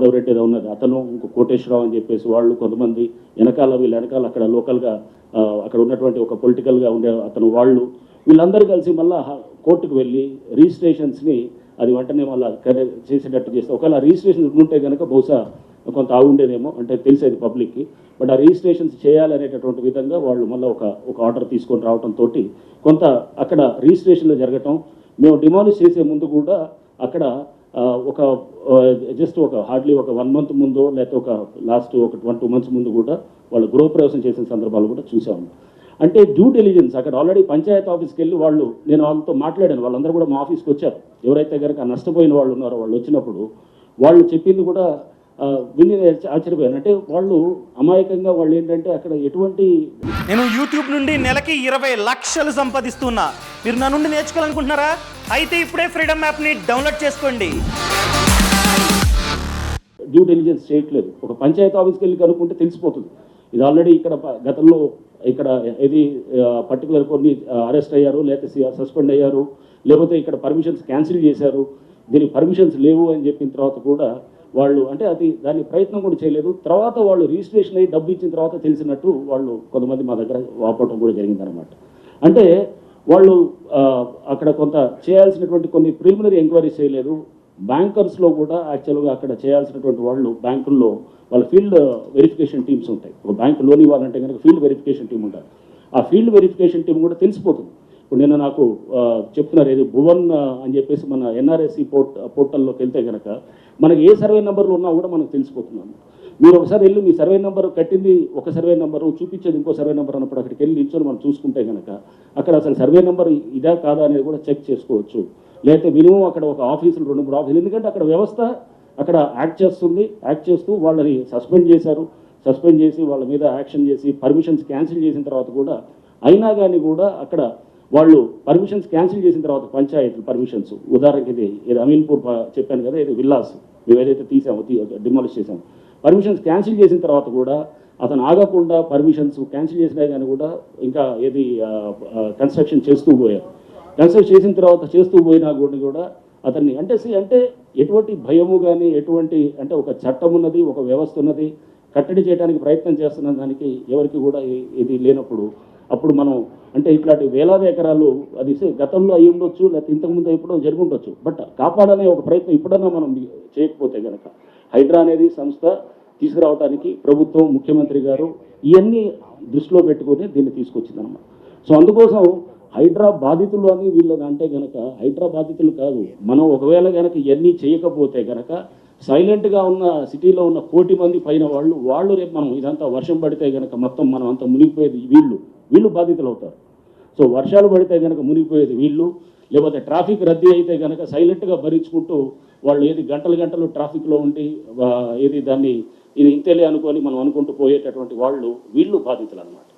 మాధవ్ రెడ్డి ఏదో ఉన్నది అతను ఇంకో కోటేశ్వరరావు అని చెప్పేసి వాళ్ళు కొంతమంది వెనకాల వీళ్ళ వెనకాల అక్కడ లోకల్గా అక్కడ ఉన్నటువంటి ఒక పొలిటికల్గా ఉండే అతను వాళ్ళు వీళ్ళందరూ కలిసి మళ్ళీ కోర్టుకు వెళ్ళి రిజిస్ట్రేషన్స్ని అది వెంటనే మళ్ళీ చేసేటట్టు చేస్తే ఒకవేళ రిజిస్ట్రేషన్ ఉంటే కనుక బహుశా కొంత ఆగుండేదేమో అంటే తెలిసేది పబ్లిక్కి బట్ ఆ రిజిస్ట్రేషన్స్ చేయాలనేటటువంటి విధంగా వాళ్ళు మళ్ళీ ఒక ఒక ఆర్డర్ తీసుకొని రావడంతో కొంత అక్కడ రిజిస్ట్రేషన్లో జరగటం మేము డిమాలిష్ చేసే ముందు కూడా అక్కడ ఒక జస్ట్ ఒక హార్డ్లీ ఒక వన్ మంత్ ముందు లేకపోతే ఒక లాస్ట్ ఒక వన్ టూ మంత్స్ ముందు కూడా వాళ్ళు గృహప్రవేశం చేసిన సందర్భాలు కూడా చూసాము అంటే డ్యూ డెలిజెన్స్ అక్కడ ఆల్రెడీ పంచాయత్ ఆఫీస్కి వెళ్ళి వాళ్ళు నేను వాళ్ళతో మాట్లాడాను వాళ్ళందరూ కూడా మా ఆఫీస్కి వచ్చారు. ఎవరైతే కనుక నష్టపోయిన వాళ్ళు ఉన్నారో వాళ్ళు వచ్చినప్పుడు వాళ్ళు చెప్పింది కూడా విని ఆశ్చర్యపోయాను అంటే వాళ్ళు అమాయకంగా వాళ్ళు ఏంటంటే అక్కడ ఎటువంటి నేను యూట్యూబ్ నుండి నెలకి ఇరవై లక్షలు సంపాదిస్తున్నా. మీరు నా నుండి నేర్చుకోవాలనుకుంటున్నారా? అయితే ఇప్పుడే ఫ్రీడమ్ యాప్ని డౌన్లోడ్ చేసుకోండి. డ్యూ డెలిజెన్స్ చేయట్లేదు. ఒక పంచాయతీ ఆఫీస్కి వెళ్ళి కనుక్కుంటే తెలిసిపోతుంది. ఇది ఆల్రెడీ ఇక్కడ గతంలో ఇక్కడ ఇది పర్టికులర్ కొన్ని అరెస్ట్ అయ్యారు లేకపోతే సస్పెండ్ అయ్యారు లేకపోతే ఇక్కడ పర్మిషన్స్ క్యాన్సిల్ చేశారు దీనికి పర్మిషన్స్ లేవు అని చెప్పిన తర్వాత కూడా వాళ్ళు అంటే అది దాని ప్రయత్నం కూడా చేయలేదు. తర్వాత వాళ్ళు రిజిస్ట్రేషన్ అయ్యి డబ్బు ఇచ్చిన తర్వాత తెలిసినట్టు వాళ్ళు కొంతమంది మా దగ్గర వాపడం కూడా జరిగిందనమాట అంటే వాళ్ళు అక్కడ కొంత చేయాల్సినటువంటి కొన్ని ప్రిలిమినరీ ఎంక్వైరీస్ చేయలేదు. బ్యాంకర్స్లో కూడా యాక్చువల్గా అక్కడ చేయాల్సినటువంటి వాళ్ళు బ్యాంకుల్లో వాళ్ళ ఫీల్డ్ వెరిఫికేషన్ టీమ్స్ ఉంటాయి. ఒక బ్యాంక్ లోన్ ఇవ్వాలంటే కనుక ఫీల్డ్ వెరిఫికేషన్ టీం ఉంటారు ఆ ఫీల్డ్ వెరిఫికేషన్ టీం కూడా తెలిసిపోతుంది. ఇప్పుడు నేను నాకు చెప్తున్నారు ఏది భువన్ అని చెప్పేసి మన ఎన్ఆర్ఎస్సి పోర్ట్ పోర్టల్లోకి వెళ్తే కనుక మనకి ఏ సర్వే నెంబర్లు ఉన్నా కూడా మనకు తెలిసిపోతున్నాము మీరు ఒకసారి వెళ్ళి మీ సర్వే నెంబర్ కట్టింది ఒక సర్వే నెంబరు చూపించేది ఇంకో సర్వే నెంబర్ అన్నప్పుడు అక్కడికి వెళ్ళి నిల్చొని మనం చూసుకుంటే కనుక అక్కడ అసలు సర్వే నెంబర్ ఇదా కాదా అనేది కూడా చెక్ చేసుకోవచ్చు. లేకపోతే మినిమం అక్కడ ఒక ఆఫీసులు రెండు మూడు ఆఫీసులు ఎందుకంటే అక్కడ వ్యవస్థ అక్కడ యాక్ట్ చేస్తుంది. యాక్ట్ చేస్తూ వాళ్ళని సస్పెండ్ చేశారు. సస్పెండ్ చేసి వాళ్ళ మీద యాక్షన్ చేసి పర్మిషన్స్ క్యాన్సిల్ చేసిన తర్వాత కూడా అయినా కానీ కూడా అక్కడ వాళ్ళు పర్మిషన్స్ క్యాన్సిల్ చేసిన తర్వాత పంచాయతీ పర్మిషన్స్. ఉదాహరణకి ఇది ఇది అమీన్పూర్ చెప్పాను కదా ఇది విల్లాస్. మేము ఏదైతే తీసామో డిమాలిష్ చేసాము పర్మిషన్స్ క్యాన్సిల్ చేసిన తర్వాత కూడా అతను ఆగకుండా పర్మిషన్స్ క్యాన్సిల్ చేసినా కానీ కూడా ఇంకా ఏది కన్స్ట్రక్షన్ చేస్తూ పోయారు. కన్స్ట్రక్ట్ చేసిన తర్వాత చేస్తూ పోయినా కూడా కూడా అతన్ని అంటే సి అంటే ఎటువంటి భయము కానీ ఎటువంటి అంటే ఒక చట్టం ఉన్నది ఒక వ్యవస్థ ఉన్నది కట్టడి చేయడానికి ప్రయత్నం చేస్తున్న దానికి ఎవరికి కూడా ఇది లేనప్పుడు అప్పుడు మనం అంటే ఇట్లాంటి వేలాది ఎకరాలు అది గతంలో అయి ఉండొచ్చు లేకపోతే ఇంతకుముందు ఎప్పుడో జరిగి ఉండొచ్చు. బట్ కాపాడనే ఒక ప్రయత్నం ఇప్పుడన్నా మనం చేయకపోతే కనుక హైడ్రా అనేది సంస్థ తీసుకురావడానికి ప్రభుత్వం ముఖ్యమంత్రి గారు ఇవన్నీ దృష్టిలో పెట్టుకొని దీన్ని తీసుకొచ్చిందన్నమాట. సో అందుకోసం హైడ్రా బాధితులు అని వీళ్ళు అంటే గనక హైడ్రా బాధితులు కాదు మనం ఒకవేళ గనక ఇవన్నీ చేయకపోతే గనక సైలెంట్గా ఉన్న సిటీలో ఉన్న కోటి మంది పైన వాళ్ళు వాళ్ళు రేపు మనం ఇదంతా వర్షం పడితే గనక మొత్తం మనం అంతా మునిగిపోయేది వీళ్ళు. వీళ్ళు బాధితులు అవుతారు సో వర్షాలు పడితే కనుక మునిగిపోయేది వీళ్ళు లేకపోతే ట్రాఫిక్ రద్దీ అయితే కనుక సైలెంట్గా భరించుకుంటూ వాళ్ళు ఏది గంటలు గంటలు ట్రాఫిక్లో ఉండి ఏది దాన్ని ఇది ఇంతేలే అనుకొని మనం అనుకుంటూ పోయేటటువంటి వాళ్ళు వీళ్ళు బాధితులు అనమాట